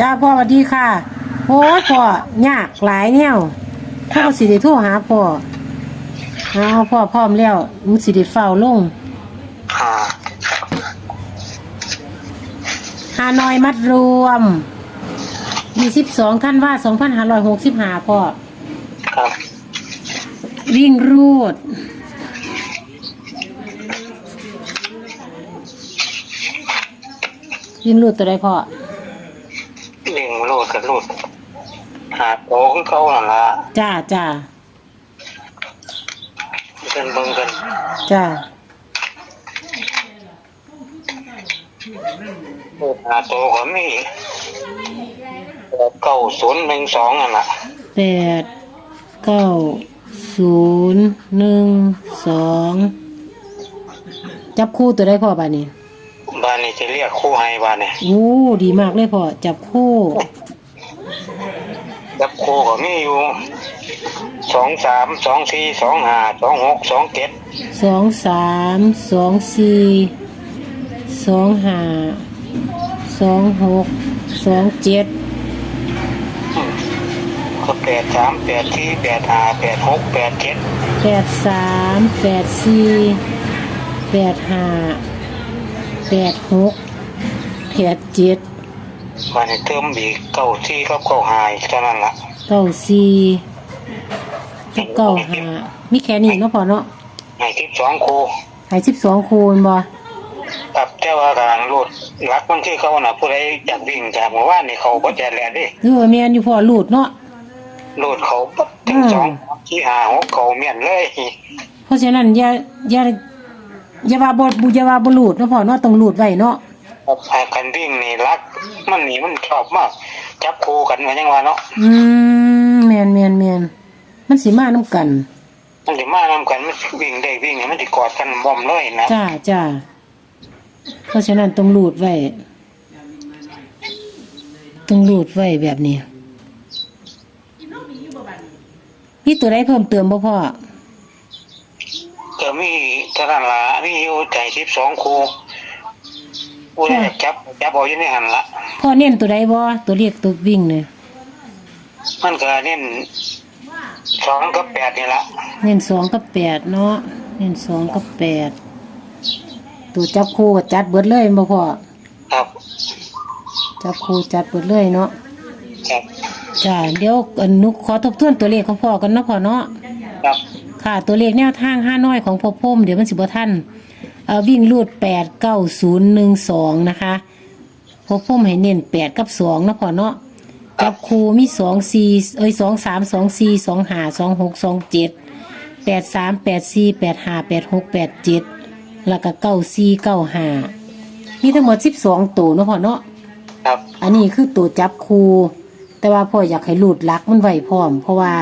จ้าพ่อสวัสดีค่ะ โอ้ยพ่อยากหลายแนวพ่อก็สิได้โทรหาพ่อเอาพ่อพร้อมแล้วมึงสิได้เฝ้าลงอ่าฮานอยมัดรวมยี่สิบสองท่านว่าสองพันห้าร้อยหกสิบห้าพ่อครับวิ่งรูด วิ่งรูดตัวใดพ่อ กับโลดหาโตคือเขาหล่ะจ้าจ้าเบิ่งเบิ่งกันจ้าโลดหาโตก็มีเก้าศูนย์หนึ่งสองนั่นล่ะแปดเก้าศูนย์หนึ่งสองจับคู่ตัวได้พ่อบ้านนี้ บ้านนี้จะเรียกคู่ให้บ้านนี้โอ้ดีมากเลยพ่อจับคู่ จับคู่ก็มีอยู่สองสามสองสี่สองห้าสองหกสองเจ็ดสองสามสองสี่สองห้าสองหกสองเจ็ดก็แปดสามแปดสี่แปดห้าแปดหกแปดเจ็ดแปดสามแปดสี่แปดห้าแปดหกแปดเจ็ด บ้านนี้เติมอีกเก้าสี่กับเก้าห้าอีกเท่านั้นล่ะเก้าสี่เก้าห้ามีแค่นี้เนาะพ่อเนาะให้ทิพสองคู่ใหายสิบสองคูณบ่ครับแต่ว่ากำลังรถรักมันคือเขาน่ะผู้ใดอยากวิ่งจากเมื่อวานนี่เขาบ่แจแลนดิเออเมียนอยู่พ่อลูดเนาะรถเขาปั๊บถึงอืมสองที่หาหกเขาเมียนเลย เพราะฉะนั้นอย่าอย่าอย่าว่าบ่บุอย่าว่าบ่ลูดเนาะพ่อเนาะต้องลูดไว้เนาะ ครับให้กันวิ่งนี่รัก มันนี่มันชอบมาก จับคู่กันว่ายังว่าเนาะอืมแม่นแม่นแม่นมันสิมานํกัน มันสิมานำกันมันสิวิ่งได้วิ่งนี่มันสิกอดกันบ่อมเลยนะจ้าจ้าเพราะฉะนั้นต้องลูดไว้ต้องลูดไว้แบบนี้มีตัวใดเพิ่มเติมบ่พ่อก็มีเท่านั้นล่ะมีอยู่ใจ12คู่ ผู้ใดอยากจับจับเอาอยู่ในหันละพ่อเน้นตัวใดบ่ตัวเรียกตัววิ่งเนี่ยมันก็เน้นสองกับแปดนี่ละเน้นสองกับแปดเนาะเน้นสองกับแปดตัวจับคู่ก็จัดเบิดเลยบ่พ่อครับจับคู่จัดเบิดเลยเนาะครับจ้าเดี๋ยวอันนุขอทบทวนตัวเลขของพ่อกันเนาะพ่อเนาะครับค่ะตัวเลขแนวทางห้าน้อยของพ่อพ่มเดี๋ยวมันสิบ่ทันเอ่อ วิ่งรูดแปดเก้าศูนย์หนึ่งสองนะคะพ่อพ่มให้เน้นแปดกับสองนะพ่อเนาะจับคูมีสองสี่เอ้ยสองสามสองสี่สองห้าสองหกสองเจ็ดแปดสามแปดสี่แปดห้าแปดหกแปดเจ็ดแล้วก็เก้าสี่เก้าห้ามีทั้งหมดสิบสองตัวเนาะพ่อเนาะครับ อันนี้คือตัวจับคูแต่ว่าพ่ออยากให้หลุดลักมันไว้พร้อม เพราะว่า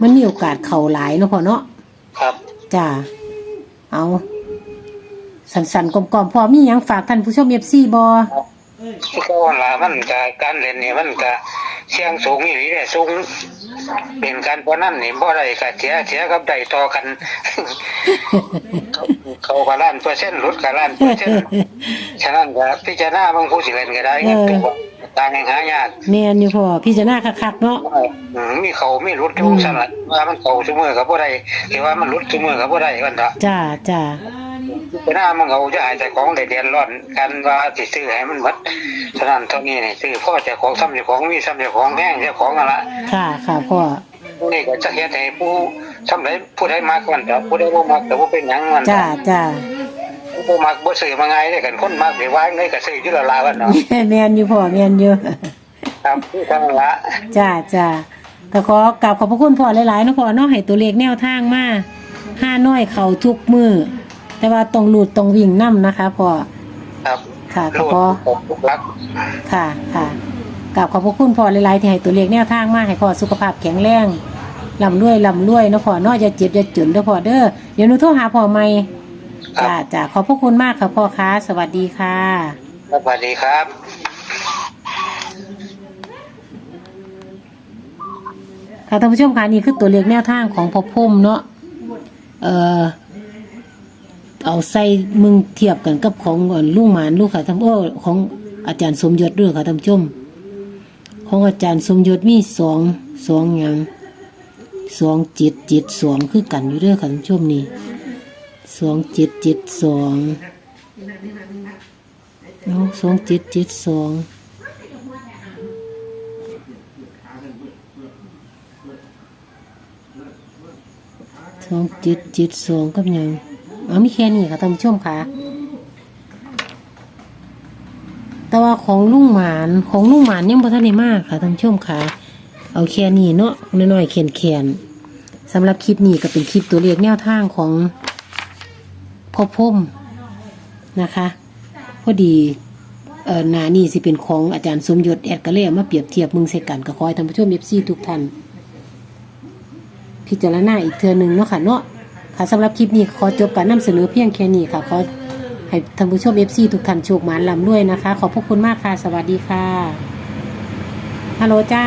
มันมีโอกาสเข่าหลายเนาะพ่อเนาะครับจ้าเอา สันสันๆกลมๆพอมีหยังฝากท่านผู้ชมเอฟซีบอก็ว่าล่ะมันก็การเล่นนี่มันก็เสียงสูงอยู่นี่แหละสูงเป็นการพนันนี่บ่ได้ก็เสียเสียกับได้ต่อกันเขาก็ล้านเปอร์เซ็นต์ลดก็ล้านเปอร์เซ็นต์ฉะนั้นก็พิจารณาบางผู้สิเล่นก็ได้เงินตัวต่างแห่งหายากแมนอยู่พอพี่จะหน้าคักๆเนาะอืมมีเขามีรถอยู่ซั่นล่ะว่ามันเขาซุมื้อก็บ่ได้หรือว่ามันรถซุมื้อก็บ่ได้กันเถอะจ้าจ้า พิจารณามันเขาจะหายใจของได้เดือนร้อนกันว่าสิซื้อให้มันหมดฉะนั้นเท่านี้นี่ซื้อพ่อเจ้าของซ้ำเจ้าของมีซ้ำเจ้าของแห้งเจ้าของนั่นล่ะค่ะค่ะพ่อนี่ก็จะเฮ็ดให้ผู้ทำได้ผู้ใดมักมันเถอะผู้ใดบ่มักก็บ่เป็นหยังมันจ้าจ้าผู้มักบ่ซื้อมาง่ายเด้กันคนมักสิว่าได้ก็ซื้ออยู่ละลาวันเนาะแมนอยู่พ่อแมนอยู่ครับคือทางละจ้าจ้าก็ขอกราบขอบพระคุณพ่อหลายๆเนาะพ่อเนาะให้ตัวเลขแนวทางมาห้าน้อยเข่าทุกมือ แต่ว่าต้องหลุดต้องวิ่งนํนะคะพ่อครับค่ะก็รูดพอผมทุกลักค่ะค่ะกราบขอบพระคุณพ่อหลายๆที่ให้ตัวเลขแนวทางมาให้พ่อสุขภาพแข็งแรงลำรวยลำรวยเนาะพ่อเนาะอย่าเจ็บอย่าจนเด้อพ่อเด้อเดี๋ยวหนูโทรหาพ่อใหม่ครัจ้าบจ้าขอบพระคุณมากค่ะพ่อค้าสวัสดีค่ะ สวัสดีครับ ค่ะท่านผู้ชมค่ะนี่คือตัวเลขแนวทางของพ่อพุ่มเนาะเอ่อ เอาใส่มึงเทียบกันกับของลุงหมานลูกค่ะท่านโอ้ของอาจารย์สมยศด้วยค่ะท่านผู้ชม ของอาจารย์สมยศมีสองสองอย่างสองจ็ดเจ็ดสองคือกันอยู่ด้อค่ะท่านผู้ชมนี่สองจ็ดเจ็ดสองเนาะสองจ็ดเจ็ดสองสองจ็ดเจ็ดสองกับยัง เอามีแค่นี้ค่ะท่านผู้ชมค่ะ แต่ว่าของลุงหมานของลุงหมานยังบ่ทันได้มากค่ะท่านผู้ชมค่ะ เอาแค่นี้เนาะน้อยๆแขนๆสำหรับคลิปนี้ก็เป็นคลิปตัวเลขแนวทางของพ่อพุ่มนะคะพอดีเออหนานี่สิเป็นของอาจารย์สมยศแอดก็เลยเอามาเปรียบเทียบมึงใส่กันก็ขอให้ท่านผู้ชม FC ทุกท่านพิจารณาอีกเทือหนึงเนาะค่ะเนาะ ค่ะสำหรับคลิปนี้ขอจบการนำเสนอเพียงแค่นี้ค่ะขอให้ท่านผู้ชม FC ทุกท่านโชคหมานลำด้วยนะคะ ขอบพระคุณมากค่ะ สวัสดีค่ะฮัลโหลจ้า